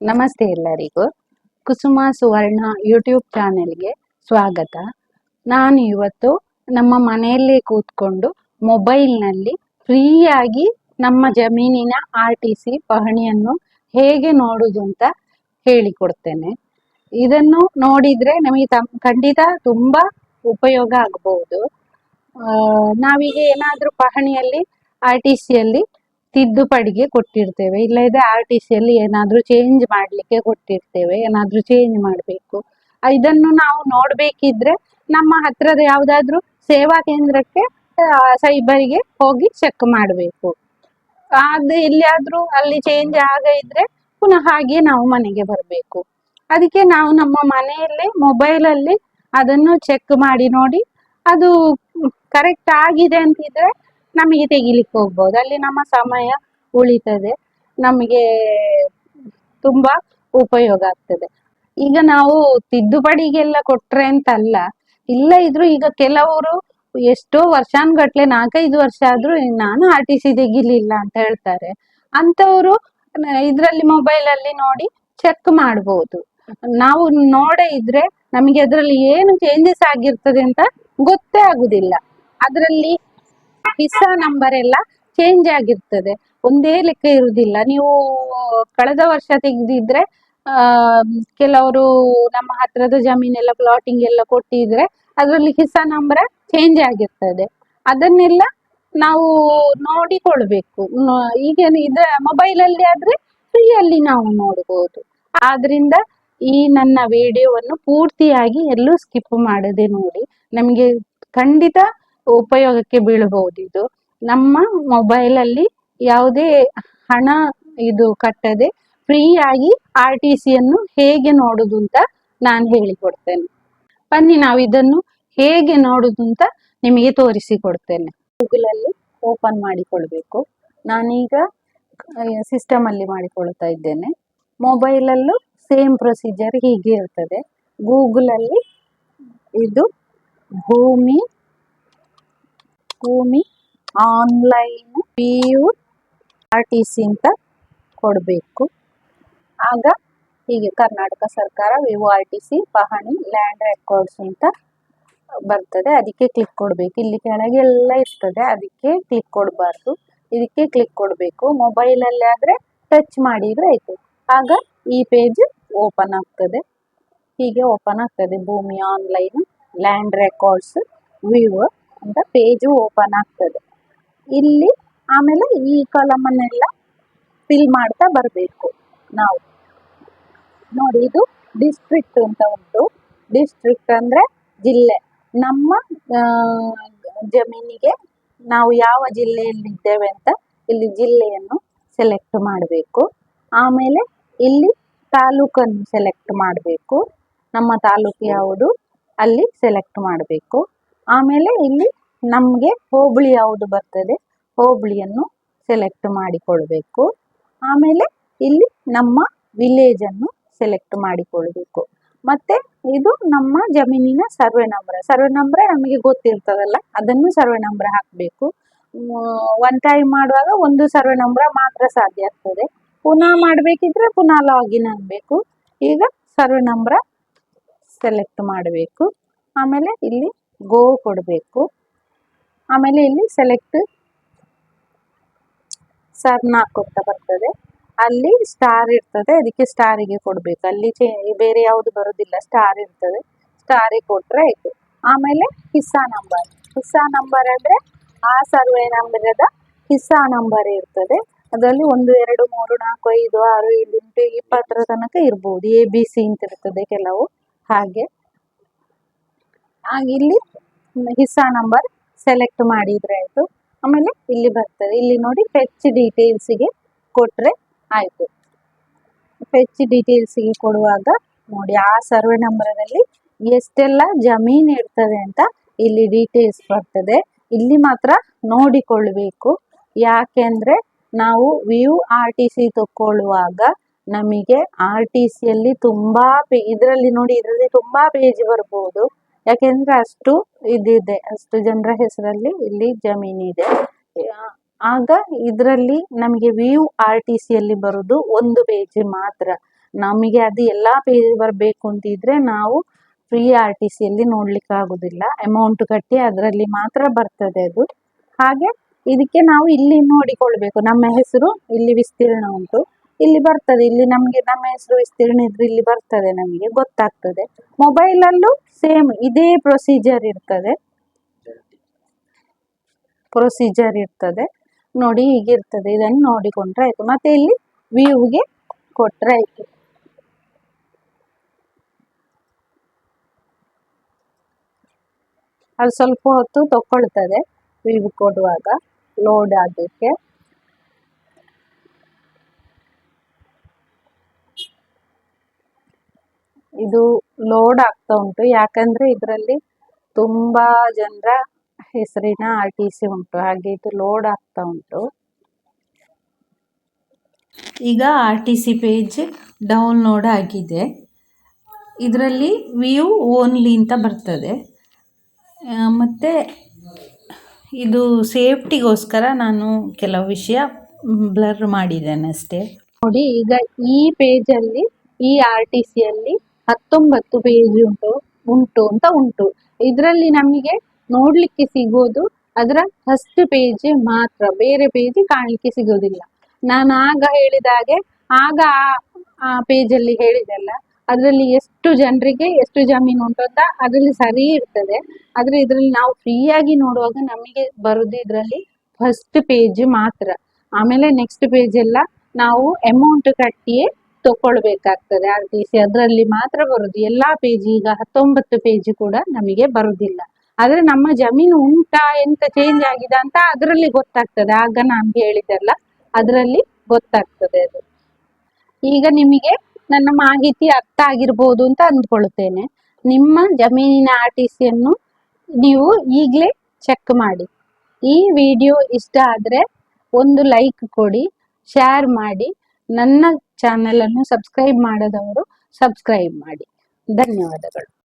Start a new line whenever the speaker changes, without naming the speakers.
ನಮಸ್ತೆ ಎಲ್ಲರಿಗೂ. ಕುಸುಮ ಸುವರ್ಣ ಯೂಟ್ಯೂಬ್ ಚಾನೆಲ್ಗೆ ಸ್ವಾಗತ. ನಾನು ಇವತ್ತು ನಮ್ಮ ಮನೆಯಲ್ಲೇ ಕೂತ್ಕೊಂಡು ಮೊಬೈಲ್ನಲ್ಲಿ ಫ್ರೀಯಾಗಿ ನಮ್ಮ ಜಮೀನಿನ ಆರ್ ಟಿ ಸಿ ಪಹಣಿಯನ್ನು ಹೇಗೆ ನೋಡುದು ಅಂತ ಹೇಳಿಕೊಡ್ತೇನೆ. ಇದನ್ನು ನೋಡಿದ್ರೆ ನಮಗೆ ತಮ್- ಖಂಡಿತ ತುಂಬಾ ಉಪಯೋಗ ಆಗಬಹುದು ನಾವೀಗ ಏನಾದ್ರೂ ಪಹಣಿಯಲ್ಲಿ, ಆರ್ ಟಿ ಸಿಯಲ್ಲಿ ತಿದ್ದುಪಡಿಗೆ ಕೊಟ್ಟಿರ್ತೇವೆ. ಇಲ್ಲದೆ ಆರ್ ಟಿ ಸಿಯಲ್ಲಿ ಏನಾದ್ರೂ ಚೇಂಜ್ ಮಾಡ್ಲಿಕ್ಕೆ ಕೊಟ್ಟಿರ್ತೇವೆ. ಏನಾದ್ರೂ ಚೇಂಜ್ ಮಾಡಬೇಕು. ಇದನ್ನು ನಾವು ನೋಡ್ಬೇಕಿದ್ರೆ ನಮ್ಮ ಹತ್ರದ ಯಾವ್ದಾದ್ರು ಸೇವಾ ಕೇಂದ್ರಕ್ಕೆ ಸೈಬರಿಗೆ ಹೋಗಿ ಚೆಕ್ ಮಾಡಬೇಕು. ಅದು ಎಲ್ಲಿಯಾದ್ರೂ ಅಲ್ಲಿ ಚೇಂಜ್ ಆಗ ಇದ್ರೆ ಪುನಃ ಹಾಗೆ ನಾವು ಮನೆಗೆ ಬರಬೇಕು. ಅದಕ್ಕೆ ನಾವು ನಮ್ಮ ಮನೆಯಲ್ಲೇ ಮೊಬೈಲ್ ಅಲ್ಲಿ ಅದನ್ನು ಚೆಕ್ ಮಾಡಿ ನೋಡಿ, ಅದು ಕರೆಕ್ಟ್ ಆಗಿದೆ ಅಂತಿದ್ರೆ ನಮಗೆ ತೆಗಿಲಿಕ್ಕೆ ಹೋಗ್ಬೋದು. ಅಲ್ಲಿ ನಮ್ಮ ಸಮಯ ಉಳಿತದೆ. ನಮಗೆ ತುಂಬಾ ಉಪಯೋಗ ಆಗ್ತದೆ. ಈಗ ನಾವು ತಿದ್ದುಪಡಿಗೆಲ್ಲ ಕೊಟ್ರೆ ಅಂತಲ್ಲ, ಇಲ್ಲ ಇದ್ರು ಈಗ ಕೆಲವರು ಎಷ್ಟೋ ವರ್ಷಾನ್ಗಟ್ಲೆ ನಾಲ್ಕೈದು ವರ್ಷ ಆದ್ರೂ ನಾನು ಆರ್ ಟಿ ಸಿ ತೆಗಿಲಿಲ್ಲ ಅಂತ ಹೇಳ್ತಾರೆ. ಅಂತವರು ಇದ್ರಲ್ಲಿ ಮೊಬೈಲ್ ಅಲ್ಲಿ ನೋಡಿ ಚೆಕ್ ಮಾಡ್ಬೋದು. ನಾವು ನೋಡೇ ಇದ್ರೆ ನಮಗೆ ಅದರಲ್ಲಿ ಏನು ಚೇಂಜಸ್ ಆಗಿರ್ತದೆ ಅಂತ ಗೊತ್ತೇ ಆಗುದಿಲ್ಲ. ಅದರಲ್ಲಿ ಹಿಸ್ಸಾ ನಂಬರ್ ಎಲ್ಲ ಚೇಂಜ್ ಆಗಿರ್ತದೆ. ಒಂದೇ ಲೆಕ್ಕ ಇರುವುದಿಲ್ಲ ನೀವು ಕಳೆದ ವರ್ಷ ತೆಗೆದಿದ್ರೆ ಕೆಲವರು ನಮ್ಮ ಹತ್ರದ ಜಮೀನೆಲ್ಲ ಪ್ಲಾಟಿಂಗ್ ಎಲ್ಲ ಕೊಟ್ಟಿದ್ರೆ ಅದರಲ್ಲಿ ಹಿಸ್ಸಾ ನಂಬರ್ ಚೇಂಜ್ ಆಗಿರ್ತದೆ. ಅದನ್ನೆಲ್ಲ ನಾವು ನೋಡಿಕೊಳ್ಬೇಕು. ಈಗ ಇದ ಮೊಬೈಲ್ ಅಲ್ಲಿ ಆದ್ರೆ ಫ್ರೀಯಲ್ಲಿ ನಾವು ನೋಡಬಹುದು ಆದ್ರಿಂದ ಈ ನನ್ನ ವಿಡಿಯೋವನ್ನು ಪೂರ್ತಿಯಾಗಿ ಎಲ್ಲೂ ಸ್ಕಿಪ್ ಮಾಡದೆ ನೋಡಿ. ನಮಗೆ ಖಂಡಿತ ಉಪಯೋಗಕ್ಕೆ ಬೀಳಬಹುದು ಇದು. ನಮ್ಮ ಮೊಬೈಲ್ ಅಲ್ಲಿ ಯಾವುದೇ ಹಣ ಇದು ಕಟ್ಟದೆ ಫ್ರೀ ಆಗಿ ಆರ್ ಟಿ ಸಿಯನ್ನು ಹೇಗೆ ನೋಡುದು ಅಂತ ನಾನು ಹೇಳಿಕೊಡ್ತೇನೆ. ಬನ್ನಿ ನಾವು ಇದನ್ನು ಹೇಗೆ ನೋಡುದು ಅಂತ ನಿಮಗೆ ತೋರಿಸಿಕೊಡ್ತೇನೆ. ಗೂಗಲ್ ಅಲ್ಲಿ ಓಪನ್ ಮಾಡಿಕೊಳ್ಬೇಕು. ನಾನೀಗ ಸಿಸ್ಟಮ್ ಅಲ್ಲಿ ಮಾಡಿಕೊಳ್ತಾ ಇದ್ದೇನೆ. ಮೊಬೈಲ್ ಅಲ್ಲೂ ಸೇಮ್ ಪ್ರೊಸೀಜರ್ ಹೀಗೆ ಇರ್ತದೆ. ಗೂಗಲ್ ಅಲ್ಲಿ ಇದು Bhoomi Bhoomi online P U R T C ಅಂತ ಕೊಡಬೇಕು. ಆಗ ಹೀಗೆ ಕರ್ನಾಟಕ ಸರ್ಕಾರ view R T C pahani land records ಅಂತ ಬರ್ತದೆ. ಅದಕ್ಕೆ ಕ್ಲಿಕ್ ಕೊಡಬೇಕು. ಇಲ್ಲಿ ಕೆಳಗೆ ಎಲ್ಲ ಇರ್ತದೆ. ಅದಕ್ಕೆ ಕ್ಲಿಕ್ ಕೊಡಬಾರ್ದು. ಇದಕ್ಕೆ ಕ್ಲಿಕ್ ಕೊಡಬೇಕು. ಮೊಬೈಲಲ್ಲಿ ಆದರೆ ಟಚ್ ಮಾಡಿದ್ರೆ ಆಯಿತು. ಆಗ ಈ ಪೇಜ್ ಓಪನ್ ಆಗ್ತದೆ. ಹೀಗೆ ಓಪನ್ ಆಗ್ತದೆ. Bhoomi online land records view ಅಂತ ಪೇಜು ಓಪನ್ ಆಗ್ತದೆ. ಇಲ್ಲಿ ಆಮೇಲೆ ಈ ಕಾಲಮನ್ನೆಲ್ಲ ಫಿಲ್ ಮಾಡ್ತಾ ಬರಬೇಕು ನಾವು. ನೋಡಿ, ಇದು ಡಿಸ್ಟ್ರಿಕ್ಟ್ ಅಂತ ಉಂಟು. ಡಿಸ್ಟ್ರಿಕ್ಟ್ ಅಂದ್ರೆ ಜಿಲ್ಲೆ. ನಮ್ಮ ಜಮೀನಿಗೆ ನಾವು ಯಾವ ಜಿಲ್ಲೆಯಲ್ಲಿ ಇದ್ದೇವೆ ಅಂತ ಇಲ್ಲಿ ಜಿಲ್ಲೆಯನ್ನು ಸೆಲೆಕ್ಟ್ ಮಾಡಬೇಕು. ಆಮೇಲೆ ಇಲ್ಲಿ ತಾಲೂಕನ್ನು ಸೆಲೆಕ್ಟ್ ಮಾಡಬೇಕು. ನಮ್ಮ ತಾಲೂಕು ಯಾವುದು? ಅಲ್ಲಿ ಸೆಲೆಕ್ಟ್ ಮಾಡಬೇಕು. ಆಮೇಲೆ ಇಲ್ಲಿ ನಮಗೆ ಹೋಬಳಿ ಯಾವುದು ಬರ್ತದೆ? ಹೋಬಳಿಯನ್ನು ಸೆಲೆಕ್ಟ್ ಮಾಡಿಕೊಳ್ಬೇಕು. ಆಮೇಲೆ ಇಲ್ಲಿ ನಮ್ಮ ವಿಲೇಜ್ ಅನ್ನು ಸೆಲೆಕ್ಟ್ ಮಾಡಿಕೊಳ್ಬೇಕು. ಮತ್ತೆ ಇದು ನಮ್ಮ ಜಮೀನಿನ ಸರ್ವೆ ನಂಬರ್ ಸರ್ವೆ ನಂಬರ್ ನಮಗೆ ಗೊತ್ತಿರ್ತದಲ್ಲ, ಅದನ್ನು ಸರ್ವೆ ನಂಬರ್ ಹಾಕಬೇಕು ಒನ್ ಟೈಮ್ ಮಾಡುವಾಗ ಒಂದು ಸರ್ವೆ ನಂಬರ್ ಮಾತ್ರ ಸಾಧ್ಯ ಆಗ್ತದೆ. ಪುನಃ ಮಾಡಬೇಕಿದ್ರೆ ಪುನಃ ಲಾಗಿನ್ ಆಗಬೇಕು. ಈಗ ಸರ್ವೆ ನಂಬರ್ ಸೆಲೆಕ್ಟ್ ಮಾಡಬೇಕು. ಆಮೇಲೆ ಇಲ್ಲಿ ಗೋ ಕೊಡಬೇಕು. ಆಮೇಲೆ ಇಲ್ಲಿ ಸೆಲೆಕ್ಟ್ ಸರ್ನಾಕ್ ಅಂತ ಬರ್ತದೆ. ಅಲ್ಲಿ ಸ್ಟಾರ್ ಇರ್ತದೆ, ಅದಕ್ಕೆ ಸ್ಟಾರಿಗೆ ಕೊಡಬೇಕು. ಅಲ್ಲಿ ಬೇರೆ ಯಾವುದು ಬರೋದಿಲ್ಲ ಸ್ಟಾರ್ ಇರ್ತದೆ. ಸ್ಟಾರಿಗೆ ಕೊಟ್ಟರೆ ಆಯಿತು. ಆಮೇಲೆ ಹಿಸ್ಸಾ ನಂಬರ್ ಹಿಸ್ಸಾ ನಂಬರ್ ಅಂದರೆ ಆ ಸರ್ವೆ ನಂಬರದ ಹಿಸ್ಸಾ ನಂಬರ್ ಇರ್ತದೆ. ಅದರಲ್ಲಿ ಒಂದು, ಎರಡು, ಮೂರು, ನಾಲ್ಕು, ಐದು, ಆರು, ಏಳು, ಎಂಟು, ಇಪ್ಪತ್ತರ ತನಕ ಇರ್ಬೋದು. ಎ ಬಿ ಸಿ ಅಂತ ಇರ್ತದೆ ಕೆಲವು. ಹಾಗೆ. ಹಾಗೆ ಇಲ್ಲಿ ಹಿಸ್ಸಾ ನಂಬರ್ ಸೆಲೆಕ್ಟ್ ಮಾಡಿದ್ರೆ ಆಯ್ತು. ಆಮೇಲೆ ಇಲ್ಲಿ ಬರ್ತದೆ. ಇಲ್ಲಿ ನೋಡಿ ಫೆಚ್ ಡೀಟೇಲ್ಸಿಗೆ ಕೊಟ್ರೆ ಆಯ್ತು. ಫೆಚ್ ಡೀಟೇಲ್ಸಿಗೆ ಕೊಡುವಾಗ ನೋಡಿ ಆ ಸರ್ವೆ ನಂಬರದಲ್ಲಿ ಎಷ್ಟೆಲ್ಲ ಜಮೀನ್ ಇರ್ತದೆ ಅಂತ ಇಲ್ಲಿ ಡೀಟೇಲ್ಸ್ ಬರ್ತದೆ. ಇಲ್ಲಿ ಮಾತ್ರ ನೋಡಿಕೊಳ್ಬೇಕು. ಯಾಕೆಂದ್ರೆ ನಾವು ವ್ಯೂ ಆರ್ ಟಿ ಸಿ ತಕೊಳ್ಳುವಾಗ ನಮಗೆ ಆರ್ ಟಿ ಸಿಯಲ್ಲಿ ತುಂಬಾ ಪೇ ಇದರಲ್ಲಿ ನೋಡಿ, ಇದರಲ್ಲಿ ತುಂಬಾ ಪೇಜ್ ಬರ್ಬೋದು. ಯಾಕೆಂದ್ರೆ ಅಷ್ಟು ಇದಿದೆ, ಅಷ್ಟು ಜನರ ಹೆಸರಲ್ಲಿ ಇಲ್ಲಿ ಜಮೀನಿದೆ ಆಗ ಇದರಲ್ಲಿ ನಮಗೆ ವ್ಯೂ ಆರ್ ಟಿ ಸಿಯಲ್ಲಿ ಬರೋದು ಒಂದು ಪೇಜ್ ಮಾತ್ರ. ನಮಗೆ ಅದು ಎಲ್ಲಾ ಪೇಜ್ ಬರಬೇಕು ಅಂತಿದ್ರೆ ನಾವು ಫ್ರೀ ಆರ್ ಟಿ ಸಿಯಲ್ಲಿ ನೋಡ್ಲಿಕ್ಕೆ ಆಗೋದಿಲ್ಲ. ಅಮೌಂಟ್ ಕಟ್ಟಿ ಅದರಲ್ಲಿ ಮಾತ್ರ ಬರ್ತದೆ ಅದು. ಹಾಗೆ ಇದಕ್ಕೆ ನಾವು ಇಲ್ಲಿ ನೋಡಿಕೊಳ್ಬೇಕು. ನಮ್ಮ ಹೆಸರು ಇಲ್ಲಿ ವಿಸ್ತೀರ್ಣ ಉಂಟು. ಇಲ್ಲಿ ಬರ್ತದೆ. ಇಲ್ಲಿ ನಮಗೆ ನಮ್ಮ ಹೆಸರು ವಿಸ್ತೀರ್ಣ ಇದ್ರೆ ಇಲ್ಲಿ ಬರ್ತದೆ ನಮಗೆ, ಗೊತ್ತಾಗ್ತದೆ. ಮೊಬೈಲ್ ಅಲ್ಲೂ ಸೇಮ್ ಇದೇ ಪ್ರೊಸೀಜರ್ ಇರ್ತದೆ. ಪ್ರೊಸೀಜರ್ ಇರ್ತದೆ. ನೋಡಿ ಹೀಗಿರ್ತದೆ. ಇದನ್ನು ನೋಡಿಕೊಂಡ್ರೆ ಆಯಿತು. ಮತ್ತೆ ಇಲ್ಲಿ ವ್ಯೂಗೆ ಕೊಟ್ರೆ ಆಯ್ತು. ಅದು ಸ್ವಲ್ಪ ಹೊತ್ತು ತಕೊಳ್ತದೆ ವ್ಯೂ ಕೊಡುವಾಗ ಲೋಡ್ ಆಗಲಿಕ್ಕೆ ಇದು ಲೋಡ್ ಆಗ್ತಾ ಉಂಟು. ಯಾಕಂದ್ರೆ ಇದರಲ್ಲಿ ತುಂಬಾ ಜನರ ಹೆಸರಿನ ಆರ್ ಟಿ ಸಿ ಉಂಟು. ಹಾಗೆ ಇದು ಲೋಡ್ ಆಗ್ತಾ ಉಂಟು. ಈಗ R T C page download ಆಗಿದೆ. ಇದರಲ್ಲಿ ವ್ಯೂ ಓನ್ಲಿ ಅಂತ ಬರ್ತದೆ. ಮತ್ತೆ ಇದು ಸೇಫ್ಟಿಗೋಸ್ಕರ ನಾನು ಕೆಲವು ವಿಷಯ ಬ್ಲರ್ ಮಾಡಿದ್ದೇನೆ ಅಷ್ಟೇ. ನೋಡಿ ಈಗ ಈ ಪೇಜಲ್ಲಿ ಈ ಆರ್ ಟಿ ಸಿ ಅಲ್ಲಿ ಹತ್ತೊಂಬತ್ತು ಪೇಜ್ ಉಂಟು ಉಂಟು ಅಂತ ಉಂಟು. ಇದರಲ್ಲಿ ನಮಗೆ ನೋಡ್ಲಿಕ್ಕೆ ಸಿಗೋದು ಅದರ ಫಸ್ಟ್ ಪೇಜ್ ಮಾತ್ರ, ಬೇರೆ ಪೇಜ್ ಕಾಣಲಿಕ್ಕೆ ಸಿಗೋದಿಲ್ಲ. ನಾನು ಆಗ ಹೇಳಿದ ಹಾಗೆ, ಆಗ ಆ- ಪೇಜಲ್ಲಿ ಹೇಳಿದೆಲ್ಲ ಅದರಲ್ಲಿ ಎಷ್ಟು ಜನರಿಗೆ ಎಷ್ಟು ಜಮೀನು ಉಂಟು ಅಂತ ಅದರಲ್ಲಿ ಸರಿ ಇರ್ತದೆ. ಆದ್ರೆ ಇದರಲ್ಲಿ ನಾವು ಫ್ರೀಯಾಗಿ ನೋಡುವಾಗ ನಮಗೆ ಬರುದು ಇದರಲ್ಲಿ ಫಸ್ಟ್ ಪೇಜ್ ಮಾತ್ರ. ಆಮೇಲೆ ನೆಕ್ಸ್ಟ್ ಪೇಜ್ ಎಲ್ಲ ನಾವು ಅಮೌಂಟ್ ಕಟ್ಟಿಯೇ ತಕೊಳ್ಬೇಕಾಗ್ತದೆ ಆರ್ ಟಿ ಸಿ ಅದರಲ್ಲಿ ಮಾತ್ರ ಬರುದು. ಎಲ್ಲಾ ಪೇಜ್ ಈಗ ಹತ್ತೊಂಬತ್ತು ಪೇಜ್ ಕೂಡ ನಮಗೆ ಬರುದಿಲ್ಲ. ಆದ್ರೆ ನಮ್ಮ ಜಮೀನು ಉಂಟಾ, ಎಂತ ಚೇಂಜ್ ಆಗಿದೆ ಅಂತ ಅದರಲ್ಲಿ ಗೊತ್ತಾಗ್ತದೆ. ಆಗ ನಾನು ಹೇಳಿದೆಲ್ಲ ಅದರಲ್ಲಿ ಗೊತ್ತಾಗ್ತದೆ ಅದು. ಈಗ ನಿಮಗೆ ನನ್ನ ಮಾಹಿತಿ ಅರ್ಥ ಆಗಿರ್ಬೋದು ಅಂತ ಅಂದ್ಕೊಳ್ತೇನೆ. ನಿಮ್ಮ ಜಮೀನಿನ ಆರ್ ಟಿ ಸಿಯನ್ನು ನೀವು ಈಗಲೇ ಚೆಕ್ ಮಾಡಿ. ಈ ವಿಡಿಯೋ ಇಷ್ಟ ಆದ್ರೆ ಒಂದು ಲೈಕ್ ಕೊಡಿ ಶೇರ್ ಮಾಡಿ. ನನ್ನ ಚಾನೆಲ್ ಅನ್ನು ಸಬ್ಸ್ಕ್ರೈಬ್ ಮಾಡದವರು ಸಬ್ಸ್ಕ್ರೈಬ್ ಮಾಡಿ. ಧನ್ಯವಾದಗಳು.